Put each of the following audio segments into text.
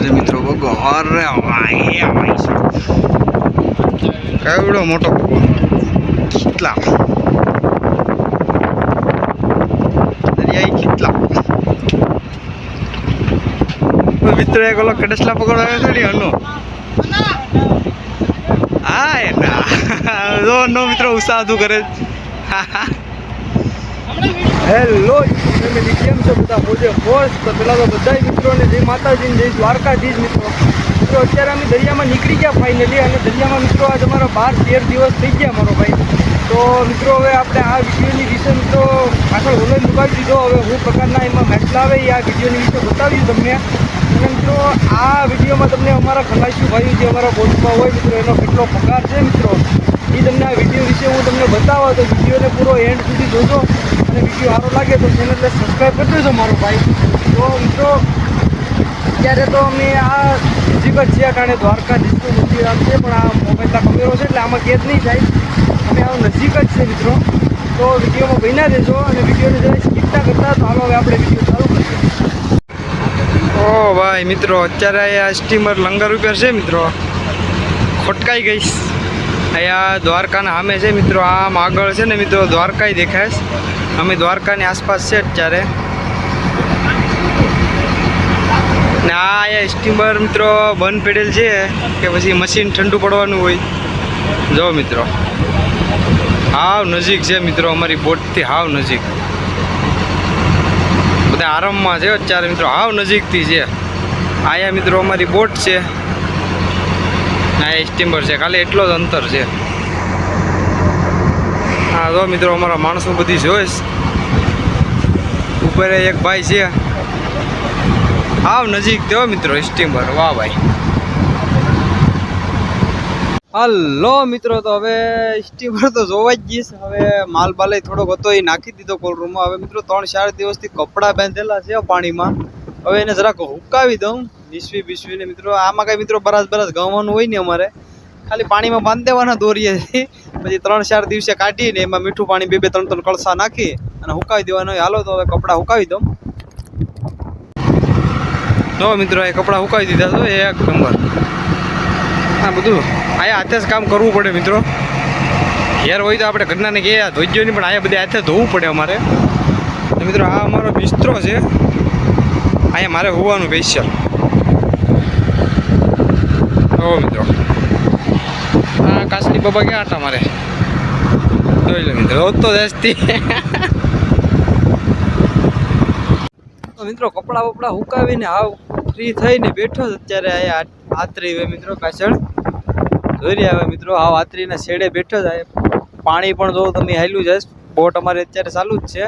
છે મિત્રો બગો અરે કેવડો મોટો બગો કેટલા? દરિયાઈ કેટલા? મિત્રો એક ઓલો કડસલા પકડવા આવ્યો છે ને હલો હા, એના. જો, નો મિત્રો, ઉત્સાહ કરે. હેલો ફેમિલી કેમ છો બધા મોજે ફોર્સ તો પેલા તો બધા મિત્રોને જય માતાજી જય દ્વારકાધીશ મિત્રો. મિત્રો, અત્યારે અમે દરિયામાં નીકળી ગયા ફાઇનલી અને દરિયામાં મિત્રો આજ અમારા બાર તેર દિવસ થઈ ગયા મારો ભાઈ. તો મિત્રો, હવે આપણે આ વિડીયોની વિશે મિત્રો પાછળ ઓનલાઈન મુકાવી દીધો. હવે હું પ્રકારના એમાં મેટલા આવે એ આ વિડીયોની વિશે બતાવ્યું તમને. અને મિત્રો, આ વિડીયોમાં તમને અમારા ખલાસી ભાઈઓ જે અમારા બોટમાં હોય મિત્રો, એનો કેટલો પગાર છે મિત્રો, એ તમને આ વીડિયો વિશે હું તમને બતાવવા તો વિડીયોને પૂરો એન્ડ સુધી જોજો. અને વીડિયો સારો લાગે તો ચેનલને સબસ્ક્રાઈબ કરી દેજો મારો ભાઈ. તો મિત્રો, અત્યારે તો અમે આ નજીક જ છીએ, કારણ દ્વારકાધીશનું મંદિર આમ છે, પણ આ મોબાઈલના કમેરો છે, એટલે આમાં કેદ નહીં થાય અમે આ નજીક જ છે મિત્રો. તો વિડીયોમાં બન્યા દેજો અને વિડીયોને જરા સ્કીપ ના કરતા, તો હાલો હવે આપણે વીડિયો ચાલુ કરીએ. ઓ ભાઈ મિત્રો, અત્યારે આ સ્ટીમર લંગર ઉપર છે મિત્રો. ખોટકાઈ ગઈશ અહીંયા દ્વારકાના સામે છે મિત્રો, આમ આગળ છે ને મિત્રો, દ્વારકાય દેખાય. અમે દ્વારકાની આસપાસ છે અત્યારે. ને આ અહીંયા સ્ટીમર મિત્રો બંધ પડેલ છે કે પછી મશીન ઠંડુ પડવાનું હોય. જો મિત્રો, હાવ નજીક છે મિત્રો, અમારી બોટથી હાવ નજીક. બધા આરામમાં છે અત્યારે મિત્રો, હાવ નજીકથી છે. અહીંયા મિત્રો અમારી બોટ છે. આ સ્ટીમર છે, ખાલી એટલો જ અંતર છે. હા જો મિત્રો, અમારા માણસો બધી જોઈશ. ઉપર એક ભાઈ છે. આવ નજીક થયો મિત્રો સ્ટીમર. વાહ ભાઈ. હલો મિત્રો, તો હવે સ્ટીમર તો જોવા જ જઈશ હવે માલ બાલે થોડોક હતો, એ નાખી દીધો કોલ રૂમમાં હવે મિત્રો, ત્રણ ચાર દિવસથી કપડાં બાંધેલા છે પાણીમાં. હવે એને જરાક હુકાવી દઉં. બીસવી બીસવીને મિત્રો, આમાં કાંઈ મિત્રો બરાસ બરાસ ગવાનું હોય ને અમારે. ખાલી પાણીમાં બાંધ દેવાના દોરીએ પછી ત્રણ ચાર દિવસે કાઢીને એમાં મીઠું પાણી બે બે ત્રણ ત્રણ કળસા નાખી અને હુકાવી દેવાનું હાલો તો હવે કપડાં હુકાવી દઉં. જો મિત્રો, એ કપડાં હુકાવી દીધા તો એક નંબર. હા બધું અહીંયા હાથે જ કામ કરવું પડે મિત્રો. ઘેર હોય તો આપણે ઘટનાને ધોઈ નહીં, પણ અહીંયા બધે હાથે ધોવું પડે અમારે. મિત્રો, આ અમારો બિસ્તરો છે. અહીંયા મારે હોવાનું સ્પેશિયલ મિત્રો. હા કાસની બાબા ક્યાં હતા મારે. જોઈ લો મિત્રો તો જાસ્તી. તો મિત્રો, કપડાં બપડા હુકાવીને આવ ફ્રી થઈને બેઠો અત્યારે અહીંયા આતરી હવે મિત્રો પાછળ. જોઈ રહ્યા હવે મિત્રો આ આત્રીના શેડે બેઠો જ આ. પાણી પણ જો તમે હાલ્યું જાય બોટ અમારે અત્યારે ચાલુ જ છે.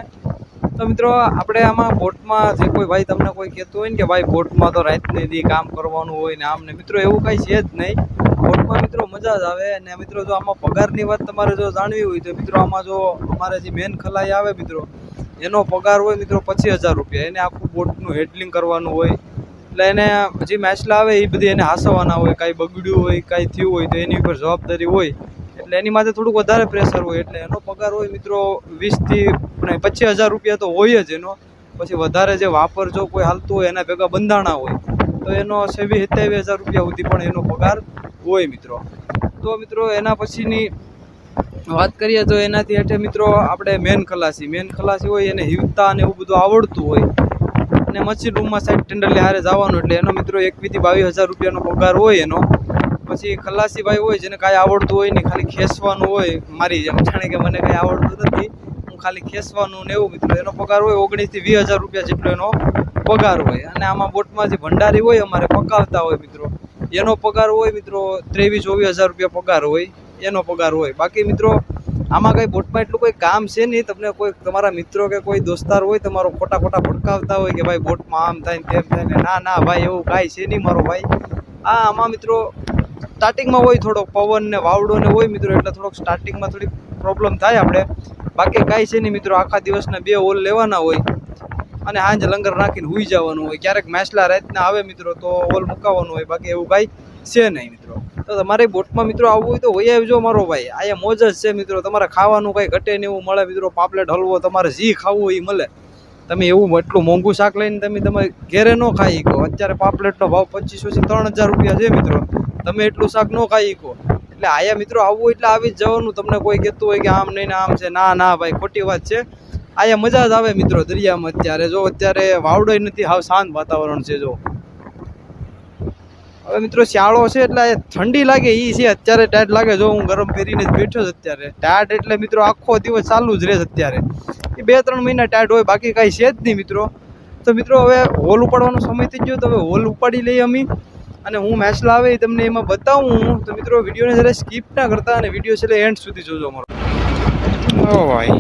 તો મિત્રો, આપણે આમાં બોટમાં જે કોઈ ભાઈ તમને કોઈ કહેતું હોય ને કે ભાઈ બોટમાં તો રાતને દી કામ કરવાનું હોય ને આમ ને મિત્રો, એવું કાંઈ છે જ નહીં. બોટમાં મિત્રો મજા જ આવે અને મિત્રો, જો આમાં પગારની વાત તમારે જો જાણવી હોય તો મિત્રો, આમાં જો અમારે જે મેન ખલાઈ આવે મિત્રો, એનો પગાર હોય મિત્રો પચીસ હજાર રૂપિયા. એને આખું બોટનું હેડલિંગ કરવાનું હોય, એટલે એને જે મેચલા આવે એ બધી એને હાસવાના હોય, કાંઈ બગડ્યું હોય, કાંઈ થયું હોય તો એની ઉપર જવાબદારી હોય. એટલે એની માટે થોડુંક વધારે પ્રેશર હોય એટલે એનો પગાર હોય મિત્રો વીસથી પચીસ હજાર રૂપિયા તો હોય જ એનો. પછી વધારે જે વાપર જો કોઈ હાલતું હોય, એના ભેગા બંધાણા હોય, તો એનો સેવી સત્યાવીસ હજાર રૂપિયા સુધી પણ એનો પગાર હોય મિત્રો. તો મિત્રો એના પછીની વાત કરીએ તો એનાથી હેઠે મિત્રો આપણે મેન ખલાસી. મેન ખલાસી હોય, એને હિવતા અને એવું બધું આવડતું હોય. અને મચ્છી રૂમમાં સાઈડ ટેન્ડરલી હારે જવાનું, એટલે એનો મિત્રો એકવીસથી બાવીસ હજાર રૂપિયાનો પગાર હોય એનો. પછી ખલાસી ભાઈ હોય, જેને કાંઈ આવડતું હોય ને ખાલી ખેંચવાનું હોય, મારી જેમ જાણે કે મને કાંઈ આવડતું નથી, હું ખાલી ખેંચવાનું ને એવું મિત્રો એનો પગાર હોય ઓગણીસથી વીસ હજાર રૂપિયા જેટલો એનો પગાર હોય. અને આમાં બોટમાં જે ભંડારી હોય, અમારે પકાવતા હોય મિત્રો. એનો પગાર હોય મિત્રો ત્રેવીસ, ચોવીસ હજાર રૂપિયા પગાર હોય, એનો પગાર હોય. બાકી મિત્રો, આમાં કંઈ બોટમાં એટલું કોઈ કામ છે નહીં. તમને કોઈ તમારા મિત્રો કે કોઈ દોસ્તાર હોય, તમારો ખોટા ખોટા ભડકાવતા હોય કે ભાઈ બોટમાં આમ થાય ને તેમ થાય ને ના ના, ભાઈ એવું કાંઈ છે નહીં મારો ભાઈ. આ આમાં મિત્રો સ્ટાર્ટિંગમાં હોય, થોડોક પવન ને વાવડો ને હોય મિત્રો, એટલે થોડોક સ્ટાર્ટિંગમાં થોડીક પ્રોબ્લેમ થાય આપણે. બાકી કાંઈ છે નહીં મિત્રો, આખા દિવસના બે ઓલ લેવાના હોય અને હાંજ લંગર નાખીને હુઈ જવાનું હોય. ક્યારેક મેસલા રાતના આવે મિત્રો, તો ઓલ મુકાવાનું હોય. બાકી એવું કાંઈ છે નહીં મિત્રો. તો તમારે બોટમાં મિત્રો આવવું હોય તો હોય આવજો મારો ભાઈ. અહીંયા મોજ જ છે મિત્રો. તમારે ખાવાનું કાંઈ ઘટે ને એવું મળે મિત્રો. પાપલેટ, હલવો, તમારે જી ખાવું હોય એ મળે. તમે એવું એટલું મોંઘું શાક લઈને તમે તમે ઘેરે ન ખાઈ શકો. અત્યારે પાપલેટનો ભાવ પચીસો છે ત્રણ હજાર રૂપિયા છે મિત્રો. તમે એટલું શાક ન ખાઈ શકો. એટલે આયા મિત્રો આવવું એટલે આવી જ જવાનું. તમને કોઈ કહેતું હોય કે આમ નહીં આમ છે, ના ના ભાઈ, ખોટી વાત છે. આયા મજા જ આવે મિત્રો દરિયામાં અત્યારે. જો અત્યારે વાવડોય નથી, હાવ શાંત વાતાવરણ છે, જો. હવે મિત્રો શિયાળો છે એટલે ઠંડી લાગે એ છે. અત્યારે ટાઈટ લાગે. જો હું ગરમ પહેરીને જ બેઠો છું અત્યારે. ટાઈટ એટલે મિત્રો આખો દિવસ ચાલુ જ રહે છે અત્યારે. એ બે, ત્રણ મહિના ટાઈટ હોય, બાકી કાંઈ છે જ નહીં મિત્રો. તો મિત્રો હવે હોલ ઉપાડવાનો સમય થઈ ગયો, તો હવે હોલ ઉપાડી લઈએ અમે. અને હું મેચ લાવે તમને એમાં બતાવું. હું તો મિત્રો વિડીયોને જરા સ્કીપ ના કરતા અને વીડિયો છેલ્લે એન્ડ સુધી જોજો અમારો. ઓ ભાઈ.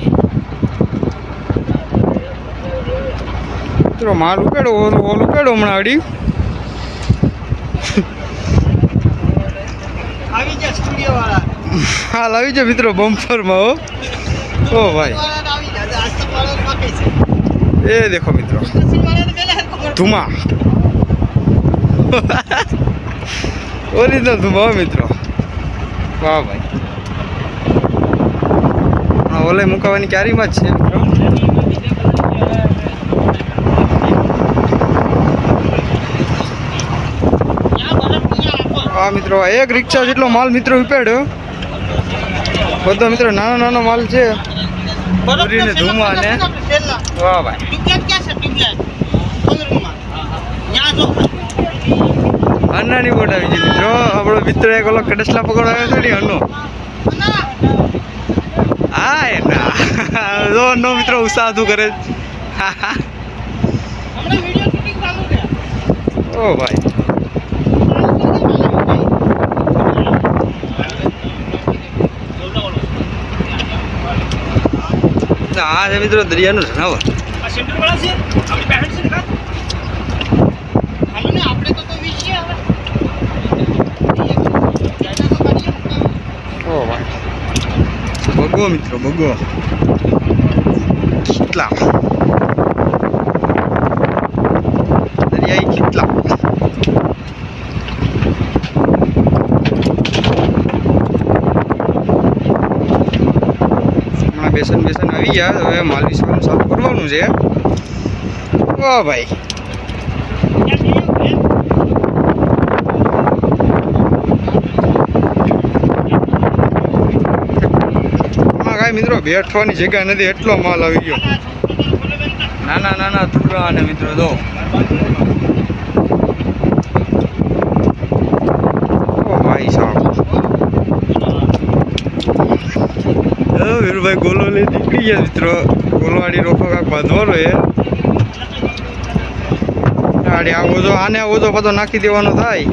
મિત્રો માલ ઉકેડો ઓલું ઓલું ઉપાડો હમણાં અડી. આવી ગયા સ્ટુડિયો વાળા. હાલ આવી જાય મિત્રો બમ્પરમાં હો. ઓ ભાઈ. એ દેખો મિત્રો. ધુમા. ઓરિજિનલ ધુમા હો મિત્રો વાહ ભાઈ. હા ઓલે મુકાવાની ક્યારીમાં જ છે? મિત્રો, આ મિત્રો એક રિક્ષા જેટલો માલ મિત્રો ઉપાડ્યો. બધો મિત્રો નાનો નાનો માલ છે. પૂરીને વાહ ભાઈ. અન્નાની બોટ આવી છે મિત્રો આપણો મિત્ર એક ઓલો કડસલા પકડવા આવ્યો છે ને અનો હા એના જો અનો મિત્રો ઉત્સાહ કરે. ચાલુ છે ઓ ભાઈ. હા મિત્રો દરિયાનું જનાવર. સેન્ટર વાળા છે? આપણી બહેન છે ને હાલો ને આપણે તો તો વિશે હવે જ્યાદા તો કરીએ ને. ઓ ભાઈ બગો મિત્રો, બગો. કેટલા દરિયાઈ હમણાં બેસન બેસન આવી ગયા, હવે માલ વિસવાનું ચાલુ કરવાનું છે. વાહ ભાઈ ત્યાં જઈએ ને. આમાં કાંઈ મિત્રો બેઠવાની જગ્યા નથી એટલો માલ આવી ગયો. નાના નાના ટુકડા અને મિત્રો દો ભાઈ સાહેબ વીરભાઈ ગોલો લઈ નીકળી ગયા મિત્રો. ગોલવાડી રોકો કાંક બાંધવાનો એ આડી આવો તો આને આવો બધો નાખી દેવાનો થાય.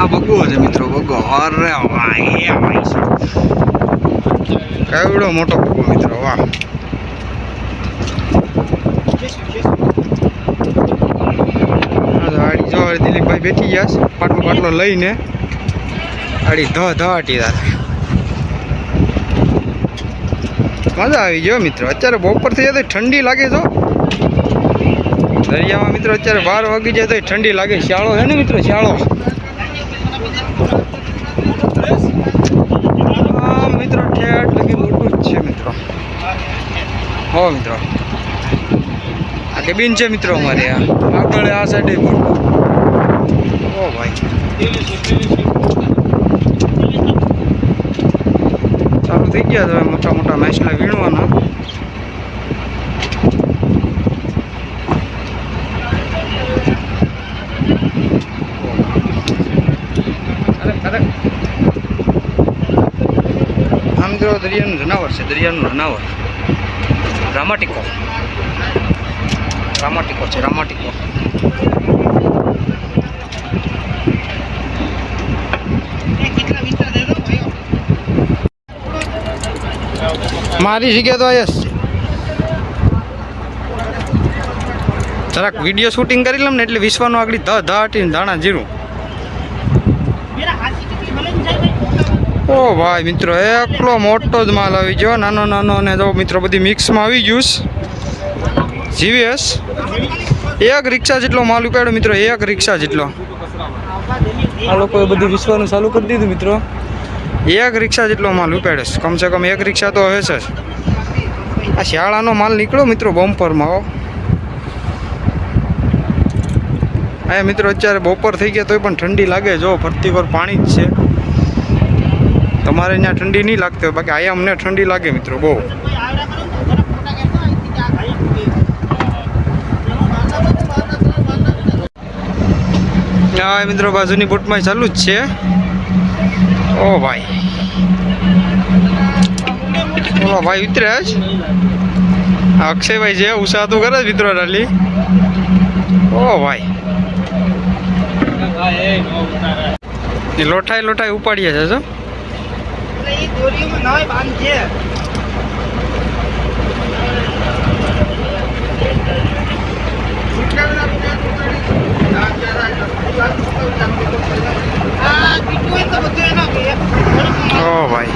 આ બગો છે મિત્રો બગો અરે ભાઈ કેવડો મોટો બગો મિત્રો, વાહ. આડી જો દિલીપભાઈ બેઠી ગયા છે, પાટલો પાટલો લઈને. આડી ધ ધવાટી મજા આવી ગયો મિત્રો, અત્યારે બપોર થઈ જાય તો ઠંડી લાગે તો દરિયામાં મિત્રો અત્યારે બાર વાગી જાય તો ઠંડી લાગે. શિયાળો છે ને મિત્રો, શિયાળો? મિત્રો ઠેઠ લગી મોટું જ છે મિત્રો. હો મિત્રો. આ કેબિન છે મિત્રો અમારે, આ આગળ આ સાઈડે મોટું. ઓ ભાઈ. ચાલુ થઈ ગયા હવે મોટા મોટા મેચલા વીણવાના અરે અરે દરિયાનું જનાવર છે, દરિયાનું જનાવર. રામાટીકો રામાટીકો છે રામાટિકો મારી જગ્યા તો આયસ જરાક વીડિયો શૂટિંગ કરી લઉં ને એટલે વિશ્વનું આગળ ધ ધ હટીને ધાણા જીરું મેરા હાથી કેટલી હલન જાય ભાઈ ઓ ભાઈ મિત્રો એકલો મોટો જ માલ આવી ગયો. નાનો નાનો અને જો મિત્રો બધી મિક્સમાં આવી ગયું જીવીએસ. એક રિક્ષા જેટલો માલ ઉપાડ્યો મિત્રો એક રિક્ષા જેટલો. આ લોકોએ બધું વિશ્વાનું ચાલુ કરી દીધું મિત્રો. એક રિક્ષા જેટલો માલ ઉપાડ્યો છે. કમસે કમ એક રિક્ષા તો હશે જ. આ શિયાળાનો માલ નીકળ્યો મિત્રો બમ્પરમાં હો. આ મિત્રો અત્યારે બપોર થઈ ગયા તોય પણ ઠંડી લાગે. જો ફરતી પર પાણી જ છે. તમારે ત્યાં ઠંડી નહીં લાગતી બાકી અહીંયા અમને ઠંડી લાગે મિત્રો, બહુ. હા મિત્રો બાજુની બોટમાં ચાલુ જ છે. ઓ ભાઈ. બોલો ભાઈ ઉતરે જ. અક્ષયભાઈ છે ઉષા તો કરે મિત્રો રાલી ઓ ભાઈ. લોઠાઈ લોઠાઈ ઉપાડીએ છે એ દોરીઓમાં નવાઈ બાંધજે આ પીટું હોય તો બધું એના કે ઓ ભાઈ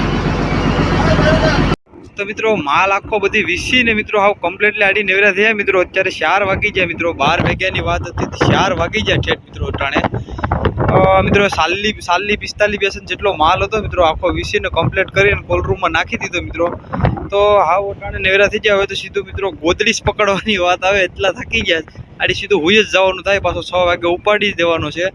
તો મિત્રો માલ આખો બધી વીસીને મિત્રો આવું કમ્પ્લીટલી આડી નેવરા થયા. મિત્રો અત્યારે ચાર વાગી ગયા મિત્રો. બાર વાગ્યાની વાત હતી ચાર વાગી જાય ઠેઠ મિત્રો અટાણે. મિત્રો સાલી સાલી પિસ્તાલી બેસન જેટલો માલ હતો મિત્રો, આખો વીસીને કમ્પ્લીટ કરીને કોલરૂમમાં નાખી દીધો મિત્રો. તો હાવ અટાણે નેવરા થઈ ગયા. હવે તો સીધું મિત્રો ગોદડીસ પકડવાની વાત આવે એટલા થાકી ગયા. આડી સીધું હુઈ જ જવાનું થાય. પાછો છ વાગે ઉપાડી દેવાનો છે.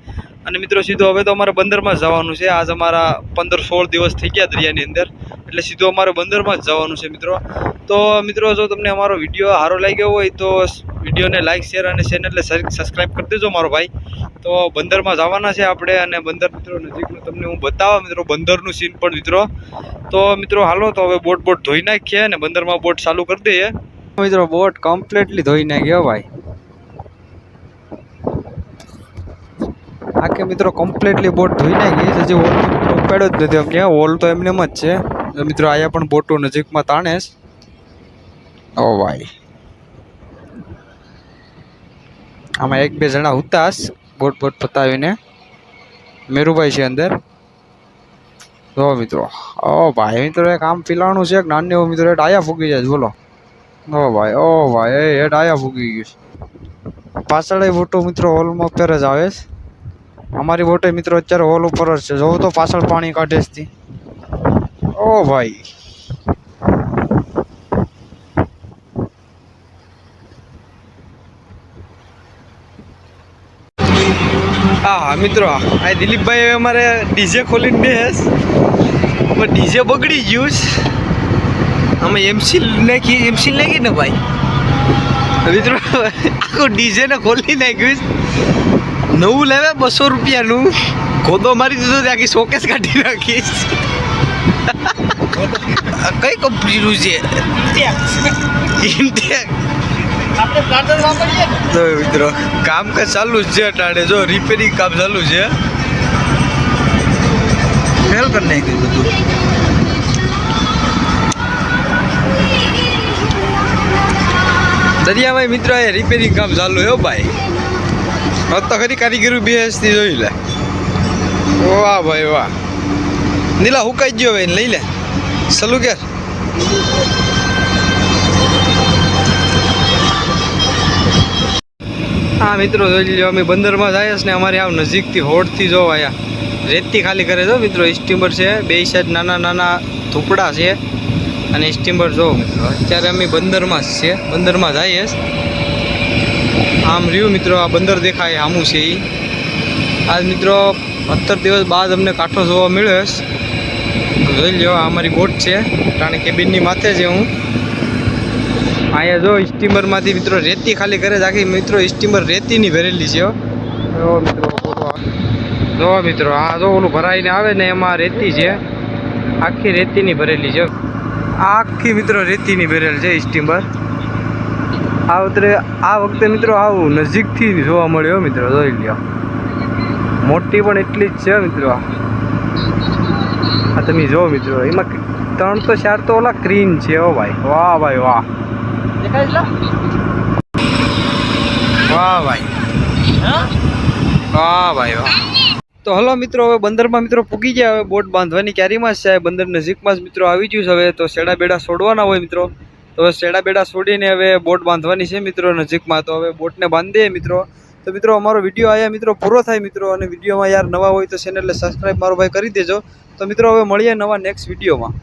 અને મિત્રો, સીધો હવે તો અમારે બંદરમાં જ જવાનું છે. આજ અમારા પંદર સોળ દિવસ થઈ ગયા દરિયાની અંદર. એટલે સીધો અમારે બંદરમાં જ જવાનું છે, મિત્રો. તો મિત્રો, જો તમને અમારો વીડિયો સારો લાગ્યો હોય તો વિડીયોને લાઇક શેર અને ચેનલને સબસ્ક્રાઈબ કરી દેજો મારો ભાઈ. તો બંદરમાં જવાના છે આપણે અને બંદર મિત્રો નજીકનું તમને હું બતાવવા મિત્રો, બંદરનું સીન પણ, મિત્રો. તો મિત્રો, હાલો, તો હવે બોટ બોટ ધોઈ નાખીએ અને બંદરમાં બોટ ચાલુ કરી દઈએ. મિત્રો, બોટ કમ્પ્લીટલી ધોઈ નાખ્યો ભાઈ. આખે મિત્રો કમ્પ્લીટલી બોટ ધોઈ નાખી છે. હજી હોલ મિત્રો જ નથી. અમને હોલ તો એમને એમ જ છે. મિત્રો આયા પણ બોટો નજીકમાં તાણે છે. ઓ ભાઈ. આમાં એક બે જણા ઉતાસ બોટ બોટ પતાવીને. મેરુભાઈ છે અંદર. જો મિત્રો, ઓ ભાઈ, મિત્રો એક આમ પીલાણું છે, એક નાની એવું મિત્રો, એ ડાયા ફૂગી જાય બોલો. ઓ ભાઈ ઓ ભાઈ, એ ડાયા ફૂગી ગયું છે. પાછળ બોટો મિત્રો હોલમાં પહેરે જ આવે છે. અમારી બોટે મિત્રો અત્યારે હોલ ઉપર જ છે. જોવો તો પાછળ પાણી કાઢે છે ઓ ભાઈ. હા, મિત્રો, આ દિલીપભાઈ અમારે ડીજે ખોલીને બેસ પણ ડીજે બગડી ગયું છે. અમે એમસી નાખી એમસી નાખી ને ભાઈ. મિત્રો, આખું ડીજે ને ખોલી નાખ્યું છે. નવું લેવે બસો રૂપિયાનું. ખોદો મારી દીધો ત્યાં આખી શોકેસ કાઢી નાખીશ. કઈ કંપનીનું છે? તો મિત્રો કામ કે ચાલુ જ છે અટાણે. જો રિપેરિંગ કામ ચાલુ છે. ફેલ કરી નાખ્યું બધું. દરિયામાં મિત્રો એ રિપેરિંગ કામ ચાલુ હે ભાઈ. તો ખરી કારીગરી બેસતી જોઈ લે. વાહ ભાઈ વાહ. નીલા હુકાઈ ગયો ભાઈ લઈ લે. સલું કે હા, મિત્રો, જોઈ લો અમે બંદરમાં જઈએ છીએ ને અમારી આવ નજીકથી, હોડથી જો આયા. રેતી ખાલી કરે જો મિત્રો સ્ટીમર છે. બે સાઈડ નાના નાના થૂપડા છે. અને સ્ટીમર જો અત્યારે અમે બંદરમાં જ છે બંદરમાં જઈએ છીએ. આમ રહ્યું મિત્રો, આ બંદર દેખાય આમું છે એ આજ મિત્રો સત્તર દિવસ બાદ અમને કાંઠો જોવા મળ્યો જોઈ લ્યો, આ અમારી બોટ છે, કારણ કેબિનની માથે છે હું. અહીંયા જો સ્ટીમરમાંથી મિત્રો રેતી ખાલી કરે આખી મિત્રો સ્ટીમર રેતીની ભરેલી છે જો મિત્રો. જો મિત્રો, આ જો ઓલું ભરાઈને આવે ને, એમાં રેતી છે. આખી રેતીની ભરેલી છે. આખી મિત્રો રેતીની ભરેલ છે સ્ટીમર. આ વખતે આ વખતે મિત્રો આવું નજીકથી જોવા મળ્યો મિત્રો જોઈ લ્યો. મોટી પણ એટલી જ છે મિત્રો. આ તમે જો મિત્રો એમાં ત્રણ તો ચાર તો ઓલા ક્રીન છે ઓ ભાઈ. વાહ ભાઈ વાહ. વાહ ભાઈ. વાહ ભાઈ વાહ. તો હલો મિત્રો હવે બંદરમાં મિત્રો પૂગી ગયા હવે બોટ બાંધવાની ક્યારીમાં જ છે બંદર નજીકમાં જ મિત્રો આવી ગયું છે હવે તો શેડા બેડા છોડવાના હોય મિત્રો. તો શેડા બેડા છોડીને હવે બોટ બાંધવાની છે મિત્રો નજીકમાં. તો હવે બોટને બાંધીએ મિત્રો. તો મિત્રો અમારો વીડિયો આયા મિત્રો પૂરો થાય મિત્રો અને વિડીયોમાં યાર નવા હોય તો ચેનલને સબસ્ક્રાઈબ મારો ભાઈ કરી દેજો. તો મિત્રો હવે મળીએ નવા નેક્સ્ટ વિડીયોમાં.